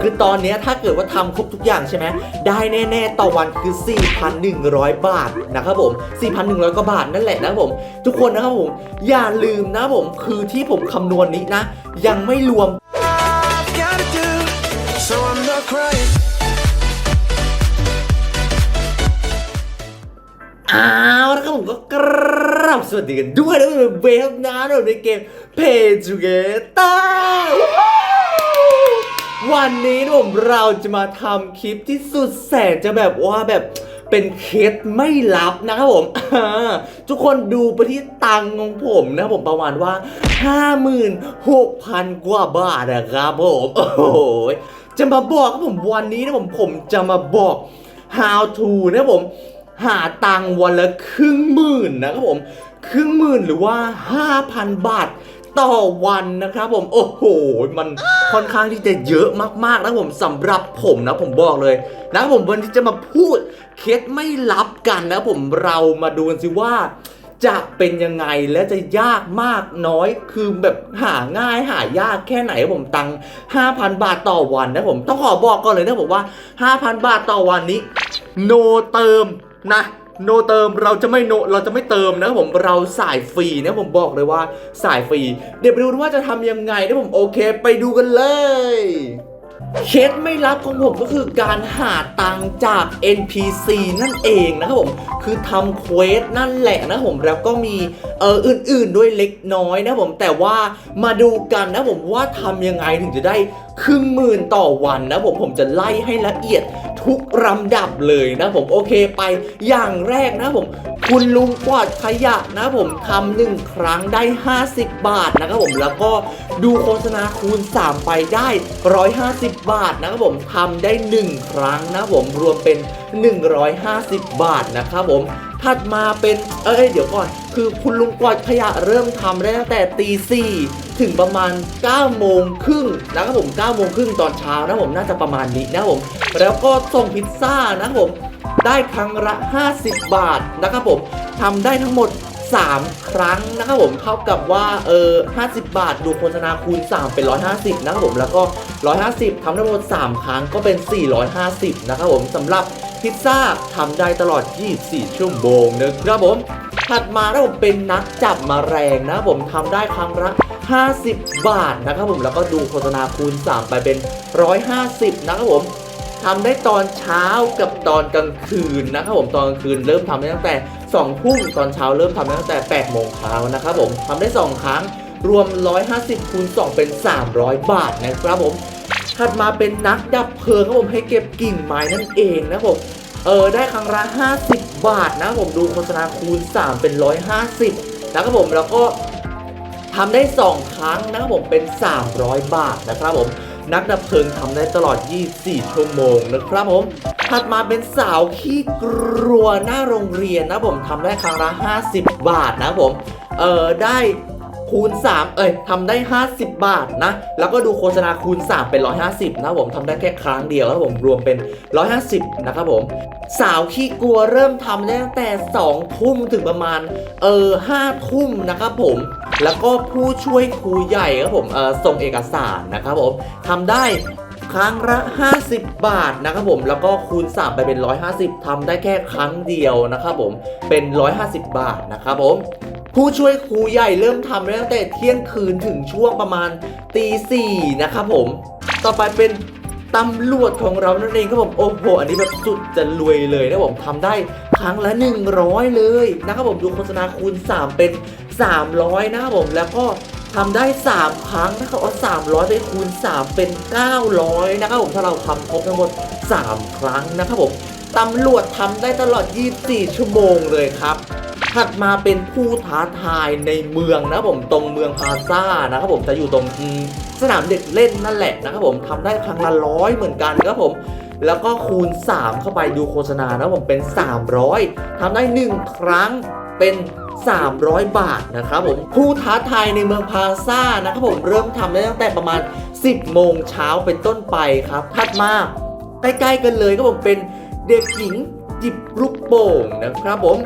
คือตอนนี้ถ้าเกิดว่าทำครบทุกอย่างใช่ไหมได้แน่ๆต่อวันคือ 4,100 บาทนะครับผม 4,100 กว่าบาทนั่นแหละนะครับผม ทุกคนนะครับผม อย่าลืมนะผมคือที่ผมคำนวณนี้นะ ยังไม่รวม so I'm not crying. อ้าวแล้วครับผมก็กราบสวัสดีกันด้วยนะเวฟนะเราในเกม Pay Together วันนี้ผมเราจะมาทำคลิปที่สุดแสนจะแบบว่าแบบเป็นเคสไม่ลับนะครับผม ทุกคนดูไปที่ตังของผมนะครับผมประมาณว่า 56,000 กว่าบาทนะครับผม โอ้โหจะมาบอกผมวันนี้นะผมผมจะมาบอก how to นะผม หาตังวันละครึ่งหมื่นนะครับผม ครึ่งหมื่นหรือว่า 5,000 บาท ต่อวันนะครับผมโอ้โห มันค่อนข้างที่จะเยอะมากๆนะผมสำหรับผมนะผมบอกเลยนะผมวันนี้จะมาพูดเคสไม่ลับกันนะผมเรามาดูกันสิว่าจะเป็นยังไงและจะยากมากน้อยคือแบบหาง่ายหายากแค่ไหนผมตังค์5,000 บาทต่อวันนะผมต้องขอบอกก่อนเลยนะผมว่า 5,000 บาทต่อวันนี้ โนเติมนะ โนเติมเราจะไม่โนเราจะไม่เติมนะครับผมเราสายฟรีนะผมบอกเลยว่าสายฟรี เดี๋ยวไปดูว่าจะทำยังไงนะผมโอเค ไปดูกันเลยเคสไม่ลับของผมก็คือการหาตังจาก NPC นั่นเองนะครับผม คือทำเควสนั่นแหละนะผมแล้วก็มีเอออื่นๆด้วยเล็กน้อยนะผมแต่ว่ามาดูกันนะผมว่าทำยังไงถึงจะได้ครึ่งหมื่นต่อวันนะผมผมจะไล่ให้ละเอียด ทุกลำดับเลยนะผมโอเคไปอย่างแรกนะผม คุณลุงกวาดขยะนะผมทำหนึ่งครั้งได้ 50 บาทนะครับผมแล้วก็ดูโฆษณาคูณ 3 ไปได้ 150 บาทนะครับผมทำได้ 1 ครั้งนะผมรวมเป็น 150 บาทนะครับผม ถัดมาเป็นเอ้ยเดี๋ยวก่อน คือคุณลุงกวาดขยะเริ่มทำได้ตั้งแต่ตีสี่ถึงประมาณ9โมงครึ่งนะครับผม9โมงครึ่งตอนเช้านะผมน่าจะประมาณนี้นะผม แล้วก็ส่งพิซซ่านะผมได้ครั้งละ 50 บาทนะครับผมทำได้ทั้งหมด 3 ครั้งนะครับผมเท่ากับว่าเออ50 บาท ดูโฆษณาคูณ 3 เป็น 150 นะครับผมแล้วก็ 150 ทำทั้งหมด 3 ครั้งก็เป็น 450 นะครับผมสำหรับพิซซ่าทำได้ตลอด 24 ชั่วโมงนะครับผมถัดมานะผมเป็นนักจับมแมลงนะครับผมทำได้ครั้งละ50 บาทนะครับผมแล้วก็ดูโฆษณาคูณ 3 ไปเป็น 150 นะครับผม ทำได้ตอนเช้ากับตอนกลางคืนนะครับผมตอนกลางคืนเริ่มทำได้ตั้งแต่2ทุ่มตอนเช้าเริ่มทำได้ตั้งแต่8โมงเช้านะครับผมทำได้ 2 ครั้งรวม 150คูณ2เป็น 300 บาทนะครับผมถัดมาเป็นนักดับเพลิงครับผมให้เก็บกิ่งไม้นั่นเองนะครับผมเออได้ครั้งละ50 บาทนะผมดูโฆษณาคูณ 3 เป็น 150นะครับผมแล้วก็ทำได้ 2 ครั้งนะครับผมเป็น 300 บาทนะครับผม นักดับเพลิงทำได้ตลอด 24 ชั่วโมงนะครับผม ถัดมาเป็นสาวขี้กลัวหน้าโรงเรียนนะผมทำได้ครั้งละ 50 บาทนะผม เออได้ คูณ 3 เอ้ยทำได้ 50 บาทนะ แล้วก็ดูโฆษณาคูณ 3 เป็น 150 นะครับผมทำได้แค่ครั้งเดียวนะครับผมรวมเป็น 150 นะครับผม สาวขี้กลัวเริ่มทำได้ตั้งแต่ 2 ทุ่มถึงประมาณ เออ5ทุ่มนะครับผม แล้วก็ผู้ช่วยครูใหญ่ครับผมเออส่งเอกสารนะครับผมทำได้ครั้งละ 50 บาทนะครับผม แล้วก็คูณ 3 ไปเป็น 150ทำได้แค่ครั้งเดียวนะครับผม เป็น 150 บาทนะครับผม ผู้ช่วยครูใหญ่เริ่มทำได้ตั้งแต่เที่ยงคืนถึงช่วงประมาณตีสี่นะครับผม ต่อไปเป็นตำรวจของเรานั่นเองครับผมโอ้โหอันนี้แบบสุดจะรวยเลยนะผมทำได้ครั้งละ 100 เลยนะครับผมดูโฆษณาคูณ 3 เป็น 300 นะครับผมแล้วก็ทำได้ 3 ครั้งนะครับเอา300 ไปคูณ 3 เป็น 900 นะครับผมถ้าเราทำครบทั้งหมด 3 ครั้งนะครับผมตำรวจทำได้ตลอด 24 ชั่วโมงเลยครับ ถัดมาเป็นผู้ท้าทายในเมืองนะผมตรงเมืองพาซ่านะครับผมจะอยู่ตรงสนามเด็กเล่นนั่นแหละนะครับผมทำได้ครั้งละร้อยเหมือนกันครับผมแล้วก็คูณ 3 เข้าไปดูโฆษณานะผมเป็น 300ทำได้ 1 ครั้งเป็น300 บาทนะครับผมผู้ท้าทายในเมืองพาซ่านะครับผมเริ่มทำได้ตั้งแต่ประมาณ 10 โมงเช้าเป็นต้นไปครับถัดมาใกล้ๆกันเลยครับผมเป็นเด็กหญิงจิบลูกโป่งนะครับผม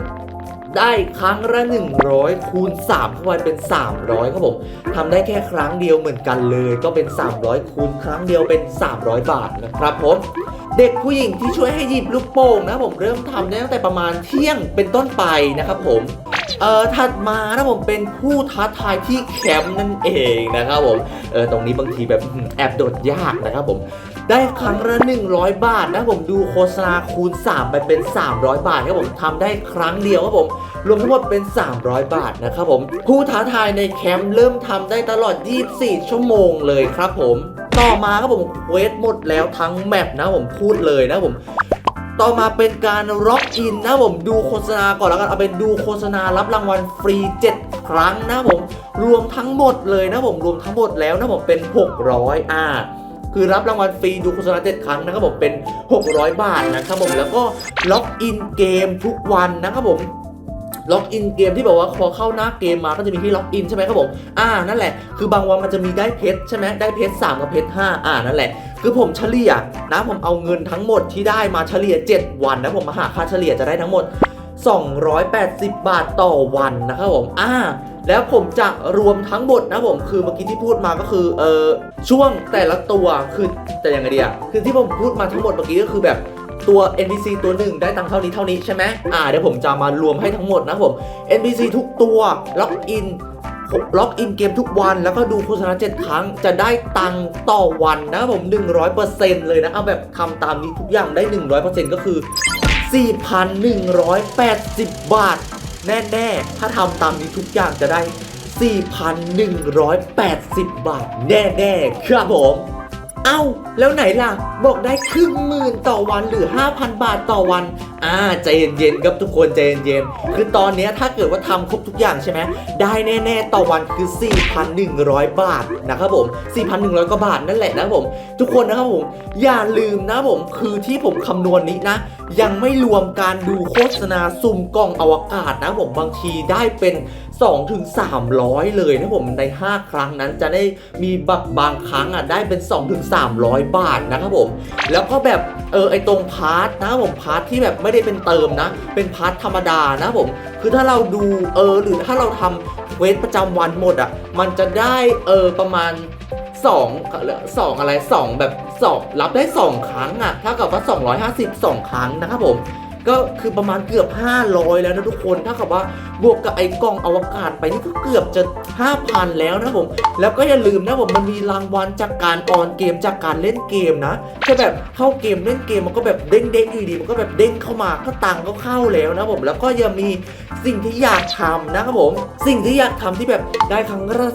ได้ครั้งละ 100 คูณ3เข้าไปเป็น 300 ครับผมทำได้แค่ครั้งเดียวเหมือนกันเลย ก็เป็น 300 คูณครั้งเดียวเป็น 300 บาทนะครับผมเด็กผู้หญิงที่ช่วยให้หยิบลูกโป่งนะผมเริ่มทำได้ตั้งแต่ประมาณเที่ยงเป็นต้นไปนะครับผมเอ่อถัดมานะผมเป็นผู้ท้าทายที่แคมป์นั่นเองนะครับผมเออตรงนี้บางทีแบบแอบโดดยากนะครับผม ได้ครั้งละ100 บาทนะผมดูโฆษณาคูณ 3 ไปเป็น 300 บาทครับผมทำได้ครั้งเดียวครับผมรวมทั้งหมดเป็น 300 บาทนะครับผมผู้ท้าทายในแคมป์เริ่มทำได้ตลอด 24 ชั่วโมงเลยครับผมต่อมาครับผมเวสหมดแล้วทั้งแมปนะผมพูดเลยนะผมต่อมาเป็นการล็อกอินนะผมดูโฆษณาก่อนแล้วกันเอาเป็นดูโฆษณารับรางวัลฟรี 7 ครั้งนะผมรวมทั้งหมดเลยนะผมรวมทั้งหมดแล้วนะผมเป็น 600อ่า คือรับรางวัลฟรีดูโฆษณา7ครั้งนะครับผมเป็น 600 บาทนะครับผมแล้วก็ล็อกอินเกมทุกวันนะครับผมล็อกอินเกมที่แบบว่าพอเข้าหน้าเกมมาก็จะมีที่ล็อกอินใช่ไหมครับผมอ่านั่นแหละ คือบางวันมันจะมีได้เพชรใช่ไหมได้เพชร3กับเพชร5อ่านั่นแหละคือผมเฉลี่ยนะผมเอาเงินทั้งหมดที่ได้มาเฉลี่ย 7 วันนะผมมาหาค่าเฉลี่ยจะได้ทั้งหมด 280 บาทต่อวันนะครับผมอ่า แล้วผมจะรวมทั้งหมดนะผมคือเมื่อกี้ที่พูดมาก็คือเออช่วงแต่ละตัวคือแต่ยังไงดีอะคือที่ผมพูดมาทั้งหมดเมื่อกี้ก็คือแบบตัว NPC ตัวหนึ่งได้ตังค์เท่านี้เท่านี้ใช่ไหมอ่าเดี๋ยวผมจะมารวมให้ทั้งหมดนะผม NPC ทุกตัวล็อกอินล็อกอินเกมทุกวันแล้วก็ดูโฆษณา7ครั้งจะได้ตังค์ต่อวันนะครับผม 100%เลยนะ เอาแบบทำตามนี้ทุกอย่างได้ 100%ก็คือ 4,180 บาท แน่ๆ ถ้าทำตามนี้ทุกอย่างจะได้ 4,180 บาท แน่ๆ ครับผม เอ้า แล้วไหนล่ะ บอกได้ครึ่งหมื่นต่อวันหรือ 5,000 บาทต่อวัน อ่าใจเย็นๆครับทุกคนใจเย็นๆคือตอนนี้ถ้าเกิดว่าทำครบทุกอย่างใช่ไหมได้แน่ๆต่อวันคือ 4,100 บาทนะครับผม 4,100 กว่าบาทนั่นแหละนะผม ทุกคนนะครับผม อย่าลืมนะผมคือที่ผมคำนวณนี้นะ ยังไม่รวมการดูโฆษณาสุ่มกล่องอวกาศนะผมบางทีได้เป็น 2ถึง300 เลยนะผมใน 5 ครั้งนั้นจะได้มีแบบบางครั้งอะได้เป็น2ถึง300 บาทนะครับผม แล้วก็แบบเออไอตรงพาร์ทนะผมพาร์ทที่แบบไม่ได้เป็นเติมนะ เป็นพาร์ทธรรมดานะผม คือถ้าเราดูเออหรือถ้าเราทำเวทประจำวันหมดอะมันจะได้เออประมาณสองสองอะไรสองแบบสองรับได้2ครั้งอะเท่ากับว่า 250 2 ครั้งนะครับผม ก็คือประมาณเกือบ 500 แล้วนะทุกคน ถ้ากับว่าบวกกับไอ้กล่องอวกาศไปนี่ก็เกือบจะ 5,000 แล้วนะผม แล้วก็อย่าลืมนะผมมันมีรางวัลจากการออนเกมจากการเล่นเกมนะแค่แบบเข้าเกมเล่นเกมมันก็แบบเด้งๆอยู่ดีมันก็แบบเด้งเข้ามาก็ตังก็เข้าแล้วนะผมแล้วก็ยังมีสิ่งที่อยากทำนะครับผมสิ่งที่อยากทำที่แบบได้ครั้งละ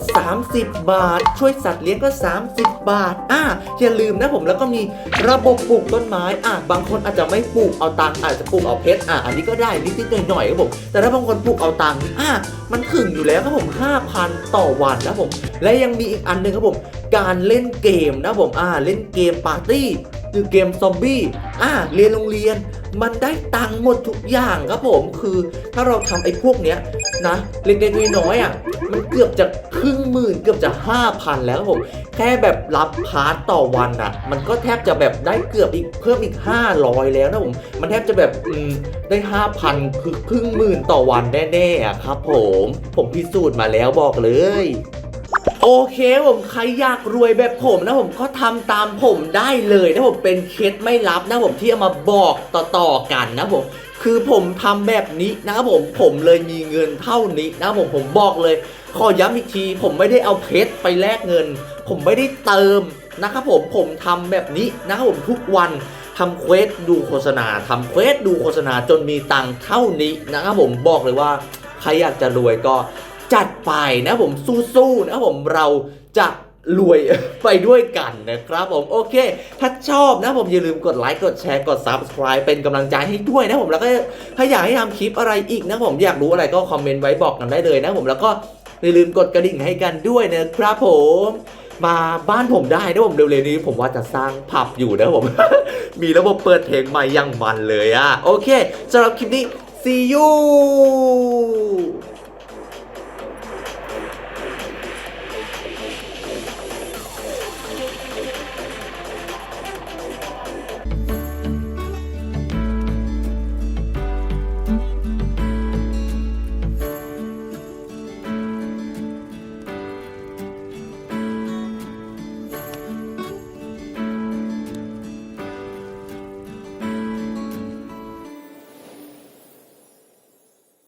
30 บาท ช่วยสัตว์เลี้ยงก็ 30 บาทอ่าอย่าลืมนะผมแล้วก็มีระบบปลูกต้นไม้อะบางคนอาจจะไม่ปลูกเอาตังอาจจะปลูกเอาเพชรอะอันนี้ก็ได้นิดๆหน่อยๆครับผมแต่ถ้าบางคนปลูกเอาตังค์อะมันถึงอยู่แล้วครับผม5,000 ต่อวันนะผม และยังมีอีกอันหนึ่งครับผม การเล่นเกมนะผมอ่าเล่นเกมปาร์ตี้หรือเกมซอมบี้อ่าเรียนโรงเรียนมันได้ตังค์หมดทุกอย่างครับผมคือถ้าเราทำไอ้พวกเนี้ยนะเล็กๆน้อยๆอะมันเกือบจะ ครึ่งหมื่นเกือบจะ 5,000 แล้วผม แค่แบบรับพาร์ทต่อวันอะมันก็แทบจะแบบได้เกือบอีกเพิ่มอีก 500 แล้วนะผม มันแทบจะแบบได้ 5,000 คือครึ่งหมื่นต่อวันแน่ๆอะครับผม ผมพิสูจน์มาแล้วบอกเลยโอเคผมใครอยากรวยแบบผมนะผมก็ทำตามผมได้เลยนะผมเป็นเคล็ดไม่ลับนะผมที่เอามาบอกต่อๆกันนะผม คือผมทำแบบนี้นะครับผมผมเลยมีเงินเท่านี้นะผมผมบอกเลย ขอย้ำอีกที ผมไม่ได้เอาเพชรไปแลกเงิน ผมไม่ได้เติมนะครับผมผมทำแบบนี้นะครับผมทุกวันทำเควสดูโฆษณาทำเควสดูโฆษณาจนมีตังค์เท่านี้นะครับผมบอกเลยว่าใครอยากจะรวยก็จัดไปนะผมสู้ๆนะครับผมเราจะ รวยไปด้วยกันนะครับผมโอเค ถ้าชอบนะผมอย่าลืมกดไลค์กดแชร์กด subscribe เป็นกำลังใจให้ด้วยนะผมแล้วก็ถ้าอยากให้ทำคลิปอะไรอีกนะผมอยากรู้อะไรก็คอมเมนต์ไว้บอกกันได้เลยนะผมแล้วก็อย่าลืมกดกระดิ่งให้กันด้วยนะครับผมมาบ้านผมได้นะผมเร็วๆนี้ผมว่าจะสร้างผับอยู่นะผม มีระบบเปิดเพลงใหม่ยังมันเลยอะโอเคสำหรับคลิปนี้ see you